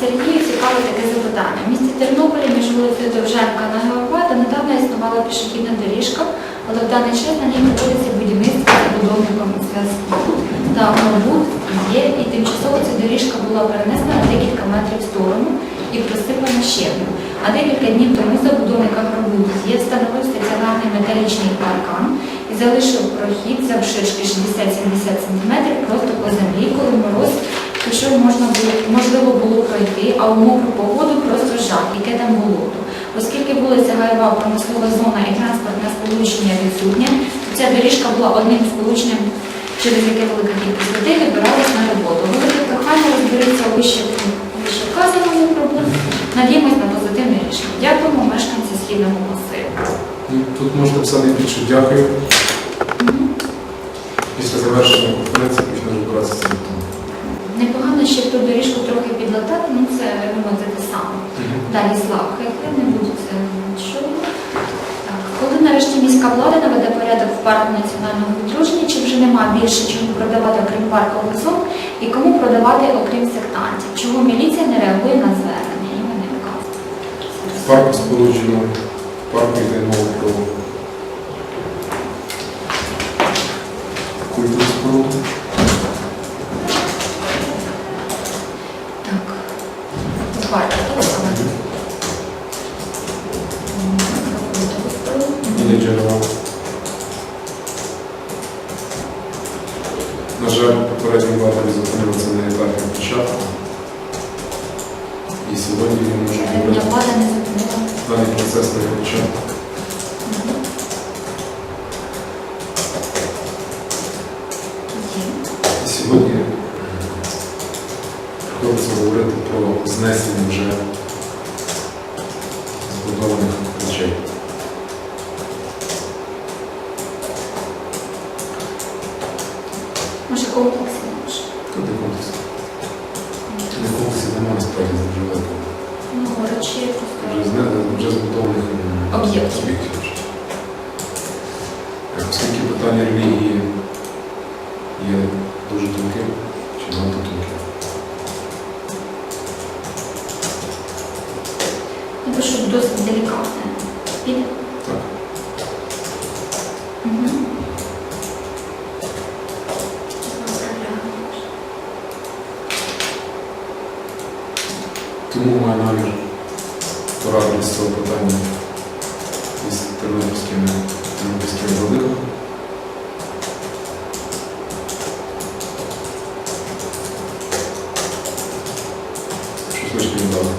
Сергію цікаве таке запитання. В місті Тернополі між вулицею Довженка на Геовата недавно існувала пішохідна доріжка, але в даний час на ній проводиться будівництво забудовником зв'язку. Та мабуть є, і тимчасово ця доріжка була перенесена на декілька метрів в сторону і присипана щебнем. А декілька днів тому забудовник Агробудії встановив стаціонарний металічний паркан і залишив прохід завширшки 60-70 см просто по землі, коли мороз пішов можна було, можливо було пройти, а у мокру погоду просто жах, яке там болото. Оскільки вулиця Гаєва, промислова зона і транспортне сполучення відсутнє, то ця доріжка була одним сполученням, через яке велика кількість людей добиралась на роботу. Велике прохання розберіться у вище вказаному проблему. Надіємось на позитивне рішення. Дякуємо мешканці східного масиву. Тут можна писати більше дякую. Парку національного відродження, чи вже нема більше чому продавати окрім паркових зон і кому продавати окрім сектантів? Чого міліція не реагує на звернення? І вони вказують. Парку сполучено, парку йде мова про культуру споруду. Так. Парк, так саме. Сьогодні приходиться говорити про знесення вже збудованих речей. Може комплекс не може. Тут не комплекс. Не комплексі немає насправді вже великого. Ну, речі просто. вже збудованих об'єктів. Оскільки питання релігії Тому маю намір порадити з цього питання із тернопільськими, тернопільськими не дали.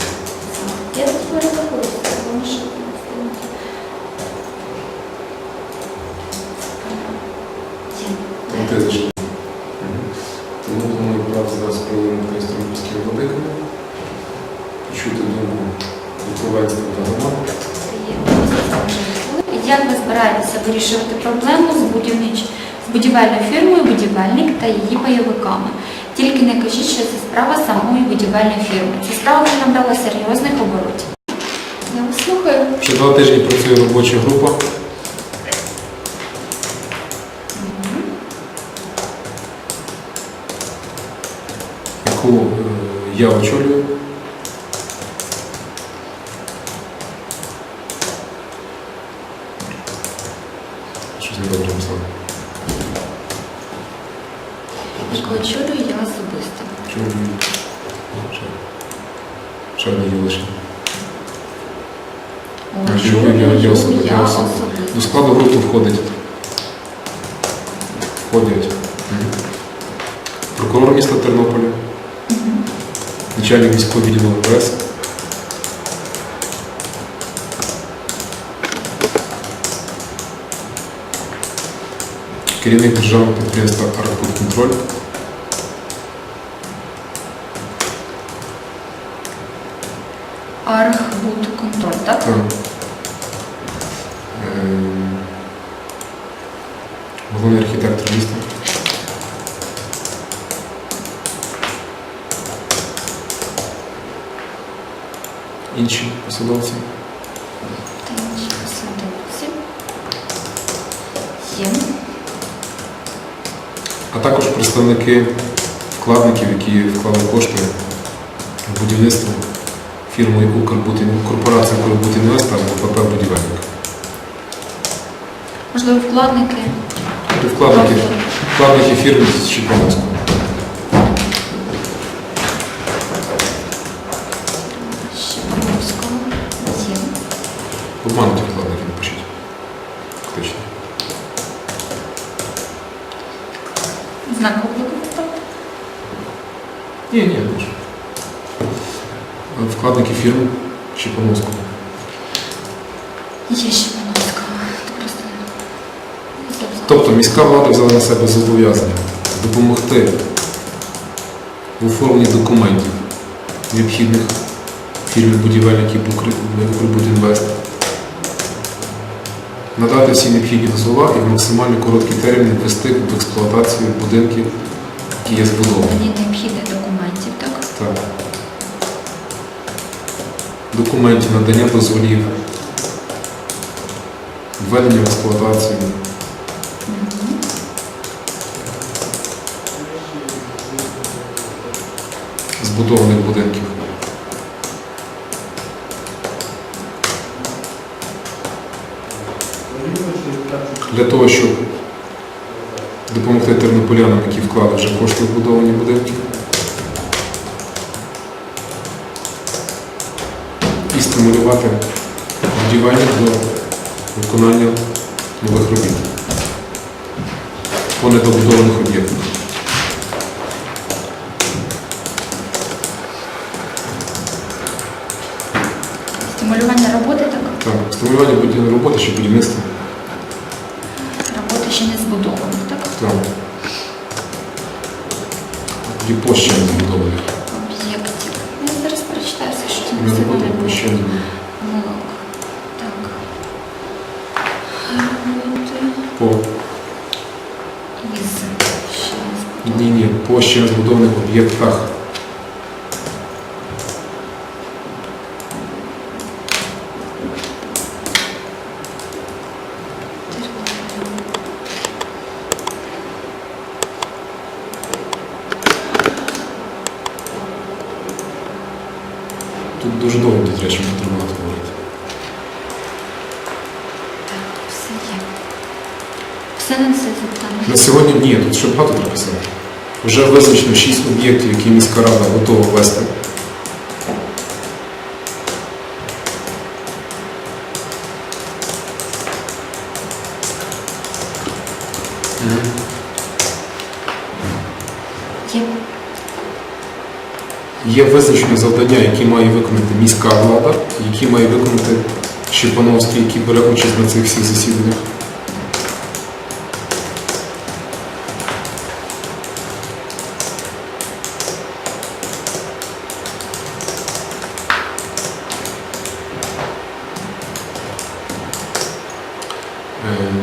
Я тут перерахую, тому що Тому брати зараз проводити з тернопільськими владиками, почути думку духовенства та. Як ви збираєтеся вирішувати проблему з будівнич з будівельною фірмою будівельник та її пайовиками? Тільки не кажіть, що це справа самої будівельної фірми. Ця справа вже набрала серйозних оборотів. Я вас слухаю. Вже два тижні працює робоча група. яку е, я очолюю. Яку очолюю я особисто. Чому Ще не є я- я я особисто, особисто. особисто. До складу групи входить. Входять прокурор міста Тернополя, начальник міського відділу МВС, керівник державного підприємства «Аркпортконтроль», Архбудконтроль, так? та, ем, головний архітектор міста. Інші посадовці. Та інші посадовці. Є. а також представники вкладників, які вклали кошти в будівництво фірмою Укрбудін, корпорація Укрбудінвест або ПП Будівельник. Можливо, вкладники. Це Вкладники, Просто вкладники фірми з Чіпановського. Щепановського. Є. Обмануті вкладники напишіть. Фактично. Знак обліку поставити. Ні, ні, не ж. Вкладники фірми Чіпановського. Є Щепановського. Тобто міська влада взяла на себе зобов'язання допомогти в оформленні документів необхідних фірмі будівельників Укрбудінвест, надати всі необхідні дозвола і в максимально короткий термін ввести в експлуатацію будинків, які є збудовані. Необхідних документів, так? Так. Документів, надання дозволів, введення в експлуатацію. Збудованих будинків. Для того, щоб допомогти тернополянам, які вклали вже кошти в будовані будинки. Стимулювати будівельник до виконання нових робіт по недобудованих об'єктах. Стимулювання роботи, так? Так, стимулювання будівельної роботи чи будівництва. Роботи ще не збудованих, так? Так. Тоді площа не по ще не збудованих об'єктах. Тут дуже довго тут речі потрібно говорити. Так, все є. Все на все запитання. На сьогодні ні, тут ще багато треба писати. Вже визначено 6 об'єктів, які міська рада готова ввести. Є. Є визначені завдання, які має виконати міська влада, які має виконати Щепановський, який бере участь на цих всіх засіданнях.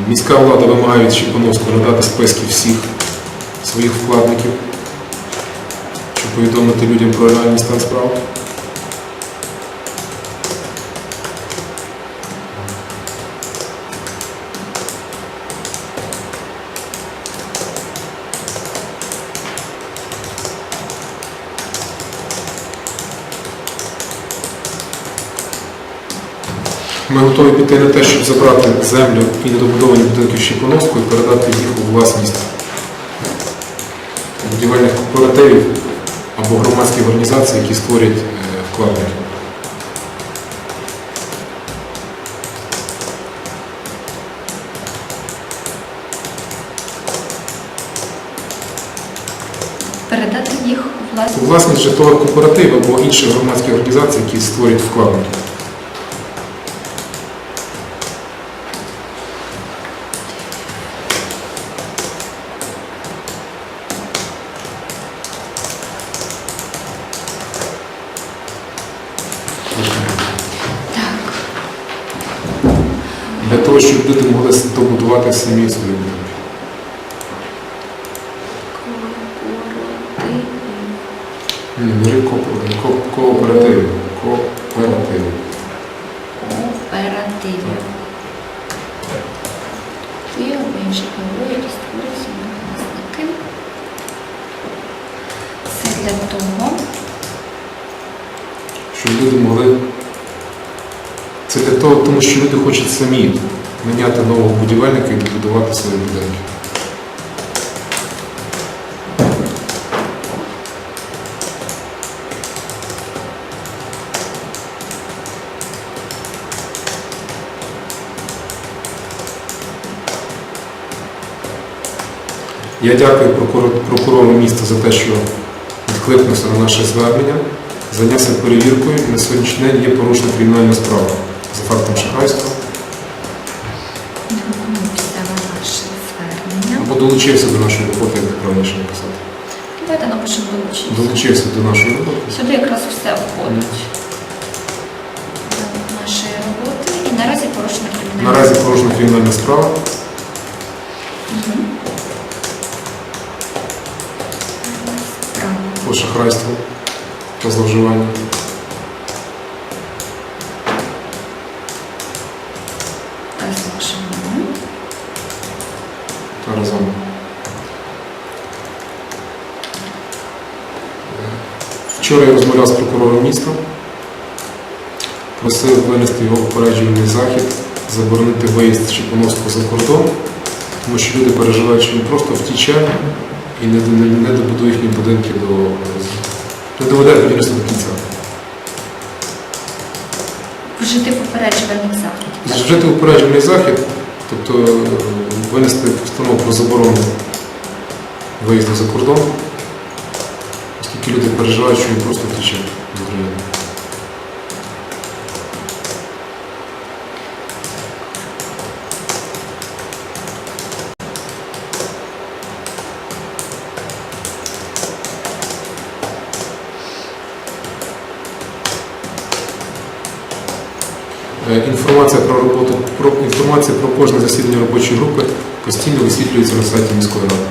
Міська влада вимагає від Щепановського надати списки всіх своїх вкладників, щоб повідомити людям про реальний стан справ. Ми готові піти на те, щоб забрати землю і недобудовані будинки Щепановського і передати їх у власність будівельних кооперативів або громадських організацій, які створять е, вкладники. Передати їх у власність. У власність житлових кооперативів або інших громадських організацій, які створять вкладники. Того, щоб люди могли добудувати самі свої будинки. Кооперативи. Ні, не ко- ко- кооперативи. Кооперативи. Кооперативи. Ті або інші кооперативи створюють власники. Це для того, щоб люди могли. Це для того, тому що люди хочуть самі наняти нового будівельника і добудувати свої будинки. Я дякую прокурору міста за те, що відкликнувся на наше звернення, зайнявся перевіркою і на сьогоднішній день є порушена кримінальна справа за фактом шахрайства долучився до нашої роботи, як правильніше написати. Давайте напишемо долучити. Долучився до нашої роботи. Сюди якраз все входить до нашої роботи. І наразі порушена кримінальна. Наразі порушена кримінальна справа. Мгм. Справа. по шахрайству та зловживанню. Та зловживання. та разом. Міста, просив винести його попереджувальний захід, заборонити виїзд Чіпоновського за кордон, тому що люди переживають, що він просто втіче і не, не, не добудує їхні будинки до не доведе будівництво до кінця. Вжити попереджувальних заходів. Вжити упереджений захід, тобто е, винести постанову про заборону виїзду за кордон, оскільки люди переживають, що він просто втече Інформація про роботу, про інформація про кожне засідання робочої групи постійно висвітлюється на сайті міської ради.